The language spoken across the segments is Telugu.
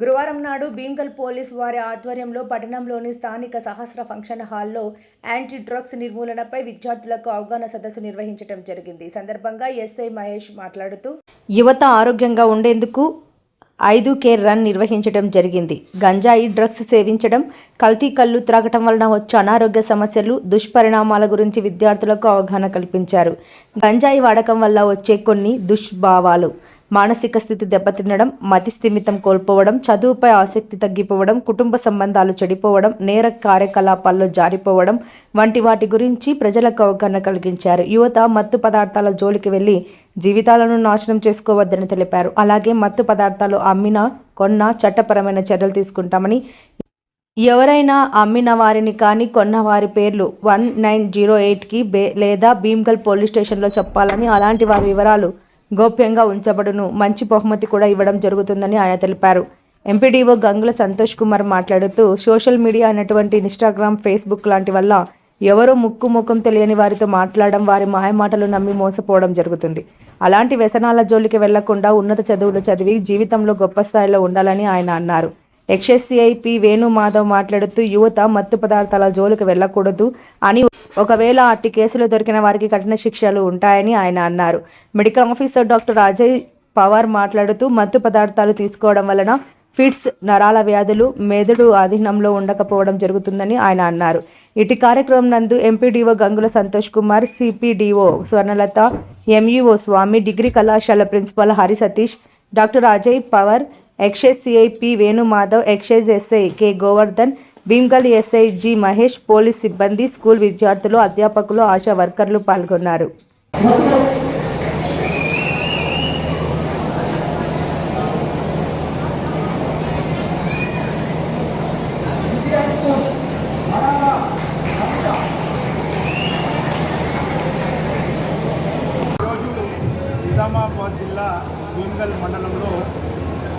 గురువారం నాడు భీమ్గల్ పోలీస్ వారి ఆధ్వర్యంలో పట్టణంలోని స్థానిక సహస్ర ఫంక్షన్ హాల్లో యాంటీ డ్రగ్స్ నిర్మూలనపై విద్యార్థులకు అవగాహన సదస్సు నిర్వహించడం జరిగింది. సందర్భంగా ఎస్ఐ మహేష్ మాట్లాడుతూ యువత ఆరోగ్యంగా ఉండేందుకు ఐదు కేర్ రన్ నిర్వహించడం జరిగింది. గంజాయి డ్రగ్స్ సేవించడం కల్తీ కళ్ళు త్రాగటం వలన వచ్చే అనారోగ్య సమస్యలు దుష్పరిణామాల గురించి విద్యార్థులకు అవగాహన కల్పించారు. గంజాయి వాడకం వల్ల వచ్చే కొన్ని దుష్భావాలు మానసిక స్థితి దెబ్బతినడం మతి స్థిమితం కోల్పోవడం చదువుపై ఆసక్తి తగ్గిపోవడం కుటుంబ సంబంధాలు చెడిపోవడం నేర కార్యకలాపాల్లో జారిపోవడం వంటి వాటి గురించి ప్రజలకు అవగాహన కలిగించారు. యువత మత్తు పదార్థాల జోలికి వెళ్ళి జీవితాలను నాశనం చేసుకోవద్దని తెలిపారు. అలాగే మత్తు పదార్థాలు అమ్మిన కొన్న చట్టపరమైన చర్యలు తీసుకుంటామని ఎవరైనా అమ్మిన వారిని కానీ కొన్న వారి పేర్లు వన్ నైన్ జీరో ఎయిట్కి బే లేదా భీమ్గల్ పోలీస్ స్టేషన్లో చెప్పాలని అలాంటి వారి వివరాలు గోప్యంగా ఉంచబడును. మంచి బహుమతి కూడా ఇవ్వడం జరుగుతుందని ఆయన తెలిపారు. ఎంపీడీఓ గంగుల సంతోష్ కుమార్ మాట్లాడుతూ సోషల్ మీడియా అనేటువంటి ఇన్స్టాగ్రామ్ ఫేస్బుక్ లాంటి వల్ల ఎవరో ముక్కు ముఖం తెలియని వారితో మాట్లాడడం వారి మాయమాటలు నమ్మి మోసపోవడం జరుగుతుంది. అలాంటి వ్యసనాల జోలికి వెళ్ళకుండా ఉన్నత చదువులు చదివి జీవితంలో గొప్ప స్థాయిలో ఉండాలని ఆయన అన్నారు. ఎక్స్ఎస్సిఐ వేణు వేణుమాధవ్ మాట్లాడుతూ యువత మత్తు పదార్థాల జోలికి వెళ్ళకూడదు అని ఒకవేళ అట్టి కేసులు దొరికిన వారికి కఠిన శిక్షలు ఉంటాయని ఆయన అన్నారు. Medical officer doctor Ajay Pawar మాట్లాడుతూ మత్తు పదార్థాలు తీసుకోవడం వలన ఫిట్స్ నరాల వ్యాధులు మెదడు ఆధీనంలో ఉండకపోవడం జరుగుతుందని ఆయన అన్నారు. ఇటు కార్యక్రమం నందు MPDO Gangula Santosh Kumar CPDO Swarnalatha MEO Swamy degree కళాశాల principal Hari Satish doctor Ajay Pawar excise CIP Venumadhav excise SI K Govardhan Bheemgal SI G Mahesh police సిబ్బంది స్కూల్ విద్యార్థులు అధ్యాపకులు ఆశా వర్కర్లు పాల్గొన్నారు. నిజామాబాద్ జిల్లా భీమ్గల్ మండలంలో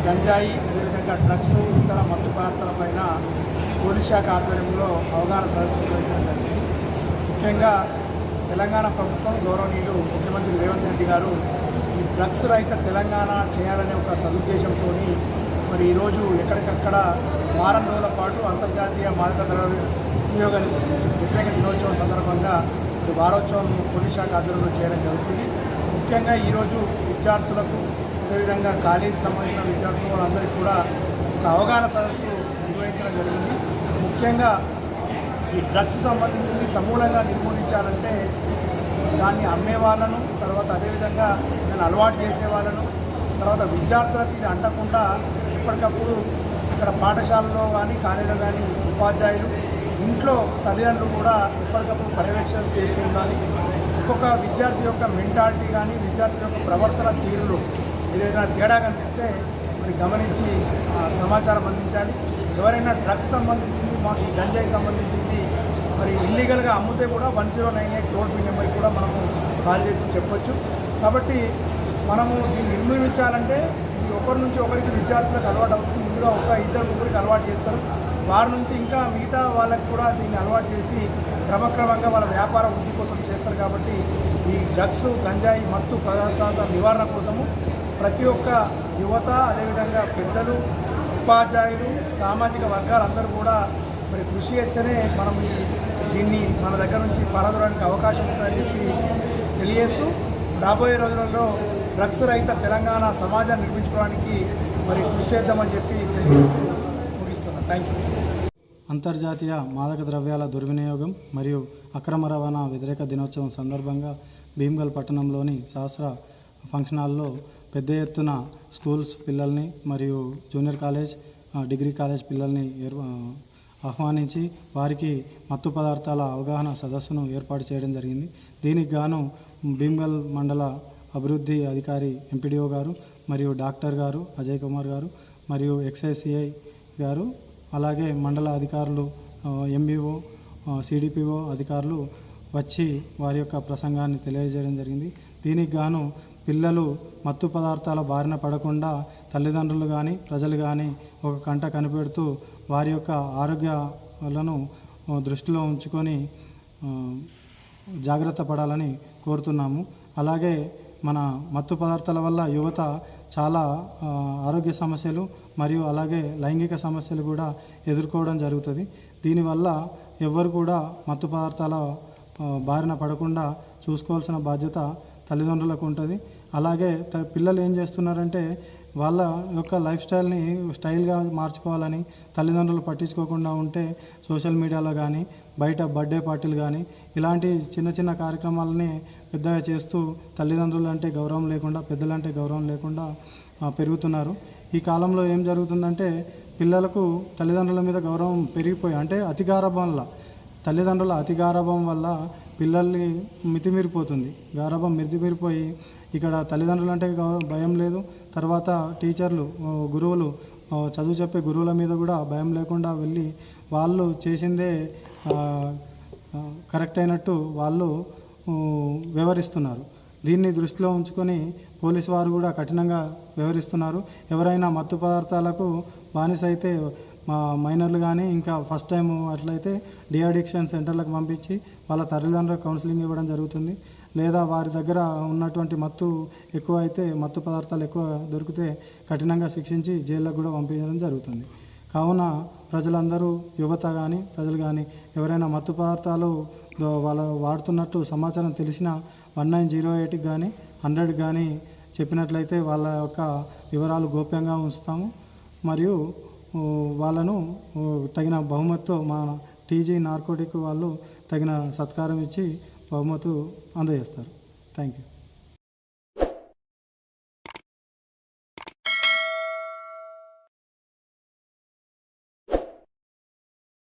గంజాయి అదేవిధంగా డ్రగ్స్ ఇతర మత్తు పదార్థాలపైన పోలీస్ శాఖ ఆధ్వర్యంలో అవగాహన సదస్సు నిర్వహించడం జరిగింది. ముఖ్యంగా తెలంగాణ ప్రభుత్వం గౌరవనీయులు ముఖ్యమంత్రి రేవంత్ రెడ్డి గారు ఈ డ్రగ్స్ రహిత తెలంగాణ చేయాలనే ఒక సదుద్దేశంతో మరి ఈరోజు ఎక్కడికక్కడ వారం రోజుల పాటు అంతర్జాతీయ మాదక ద్రవ్య వినియోగ వ్యతిరేక దినోత్సవం సందర్భంగా మరి వారోత్సవం పోలీస్ శాఖ ఆధ్వర్యంలో చేయడం జరుగుతుంది. ముఖ్యంగా ఈరోజు విద్యార్థులకు అదేవిధంగా కాలేజీ సంబంధించిన విద్యార్థులు వాళ్ళందరికీ కూడా ఒక అవగాహన సదస్సు నిర్వహించడం జరిగింది. ముఖ్యంగా ఈ డ్రగ్స్ సంబంధించింది సమూలంగా నిర్మూలించాలంటే దాన్ని అమ్మే వాళ్ళను తర్వాత అదేవిధంగా దాన్ని అలవాటు చేసే వాళ్ళను తర్వాత విద్యార్థులకు ఇది అంటకుండా ఎప్పటికప్పుడు ఇక్కడ పాఠశాలలో కానీ కాలేజీలో కానీ ఉపాధ్యాయులు ఇంట్లో తల్లిదండ్రులు కూడా ఎప్పటికప్పుడు పర్యవేక్షణ చేస్తూ ఉండాలి. ఒక్కొక్క విద్యార్థి యొక్క మెంటాలిటీ కానీ విద్యార్థి యొక్క ప్రవర్తన తీరులో ఏదైనా తేడా కనిపిస్తే మరి గమనించి సమాచారం అందించాలి. ఎవరైనా డ్రగ్స్ సంబంధించింది మాకు ఈ గంజాయి సంబంధించింది మరి ఇల్లీగల్గా అమ్మితే కూడా one zero nine eight toll free నెంబర్కి కూడా మనము కాల్ చేసి చెప్పొచ్చు. కాబట్టి మనము దీన్ని నిర్మూలించాలంటే ఇది ఒకరి నుంచి ఒకరికి విద్యార్థులకు అలవాటు అవుతుంది. ముందుగా ఒక ఇద్దరు ముగ్గురికి అలవాటు చేస్తారు. వారి నుంచి ఇంకా మిగతా వాళ్ళకి కూడా దీన్ని అలవాటు చేసి క్రమక్రమంగా వాళ్ళ వ్యాపార వృద్ధి కోసం చేస్తారు కాబట్టి ఈ డ్రగ్స్ గంజాయి మత్తు పదార్థాల నివారణ కోసము ప్రతి ఒక్క యువత అదేవిధంగా పెద్దలు ఉపాధ్యాయులు సామాజిక వర్గాలందరూ కూడా మరి కృషి చేస్తేనే మనం దీన్ని మన దగ్గర నుంచి పారదడానికి అవకాశం ఉంటుందని చెప్పి తెలియజేస్తూ రాబోయే రోజులలో డ్రగ్స్ రహిత తెలంగాణ సమాజాన్ని నిర్మించుకోవడానికి మరి కృషి చేద్దామని చెప్పి తెలియజేస్తూ ముగిస్తున్నాను. థ్యాంక్ యూ అంతర్జాతీయ మాదక ద్రవ్యాల దుర్వినియోగం మరియు అక్రమ రవాణా వ్యతిరేక దినోత్సవం సందర్భంగా భీమ్గల్ పట్టణంలోని సహస్ర ఫంక్షన్ హాల్లో పెద్ద ఎత్తున స్కూల్స్ పిల్లల్ని మరియు జూనియర్ కాలేజ్ డిగ్రీ కాలేజ్ పిల్లల్ని ఆహ్వానించి వారికి మత్తు పదార్థాల అవగాహన సదస్సును ఏర్పాటు చేయడం జరిగింది. దీనికి గాను భీమ్గల్ మండల అభివృద్ధి అధికారి ఎంపీడీఓ గారు మరియు డాక్టర్ గారు అజయ్ కుమార్ గారు మరియు ఎక్సైసిఐ గారు అలాగే మండల అధికారులు ఎంబీఓ సిడిపిఓ అధికారులు వచ్చి వారి యొక్క ప్రసంగాన్ని తెలియజేయడం జరిగింది. దీనికి గాను పిల్లలు మత్తు పదార్థాల బారిన పడకుండా తల్లిదండ్రులు కానీ ప్రజలు కానీ ఒక కంట కనిపెడుతూ వారి యొక్క ఆరోగ్యాలను దృష్టిలో ఉంచుకొని జాగ్రత్త పడాలని కోరుతున్నాము. అలాగే మన మత్తు పదార్థాల వల్ల యువత చాలా ఆరోగ్య సమస్యలు మరియు అలాగే లైంగిక సమస్యలు కూడా ఎదుర్కోవడం జరుగుతుంది. దీనివల్ల ఎవ్వరు కూడా మత్తు పదార్థాల బారిన పడకుండా చూసుకోవాల్సిన బాధ్యత తల్లిదండ్రులకు ఉంటుంది. అలాగే త- పిల్లలు ఏం చేస్తున్నారంటే వాళ్ళ యొక్క లైఫ్ స్టైల్ని స్టైల్గా మార్చుకోవాలని తల్లిదండ్రులు పట్టించుకోకుండా ఉంటే సోషల్ మీడియాలో కానీ బయట బర్త్డే పార్టీలు కానీ ఇలాంటి చిన్న చిన్న కార్యక్రమాలని పెద్దగా చేస్తూ తల్లిదండ్రులు అంటే గౌరవం లేకుండా పెద్దలంటే గౌరవం లేకుండా పెరుగుతున్నారు. ఈ కాలంలో ఏం జరుగుతుందంటే పిల్లలకు తల్లిదండ్రుల మీద గౌరవం పెరిగిపోయి అంటే అతిగారభం వల్ల తల్లిదండ్రుల అతి గారాభం వల్ల పిల్లల్ని మితిమీరిపోతుంది. గారాభం మితిమీరిపోయి ఇక్కడ తల్లిదండ్రులు అంటే గౌరవం భయం లేదు. తర్వాత టీచర్లు గురువులు చదువు చెప్పే గురువుల మీద కూడా భయం లేకుండా వెళ్ళి వాళ్ళు చేసిందే కరెక్ట్ అయినట్టు వాళ్ళు వ్యవహరిస్తున్నారు. దీన్ని దృష్టిలో ఉంచుకొని పోలీసు వారు కూడా కఠినంగా వ్యవహరిస్తున్నారు. ఎవరైనా మత్తు పదార్థాలకు బానిస అయితే మా మైనర్లు కానీ ఇంకా ఫస్ట్ టైం అట్లయితే డిఅడిక్షన్ సెంటర్లకు పంపించి వాళ్ళ తల్లిదండ్రులకు కౌన్సిలింగ్ ఇవ్వడం జరుగుతుంది. లేదా వారి దగ్గర ఉన్నటువంటి మత్తు ఎక్కువ అయితే మత్తు పదార్థాలు ఎక్కువ దొరికితే కఠినంగా శిక్షించి జైళ్ళకు కూడా పంపించడం జరుగుతుంది. కావున ప్రజలందరూ యువత కానీ ప్రజలు కానీ ఎవరైనా మత్తు పదార్థాలు వాళ్ళ వాడుతున్నట్టు సమాచారం తెలిసిన వన్ నైన్ జీరో ఎయిట్కి కానీ హండ్రెడ్ కానీ చెప్పినట్లయితే వాళ్ళ యొక్క వివరాలు గోప్యంగా ఉంచుతాము. మరియు వాళ్ళను తగిన బహుమతితో మా టీజీ నార్కోటిక్ వాళ్ళు తగిన సత్కారం ఇచ్చి బహుమతు అందజేస్తారు. Thank you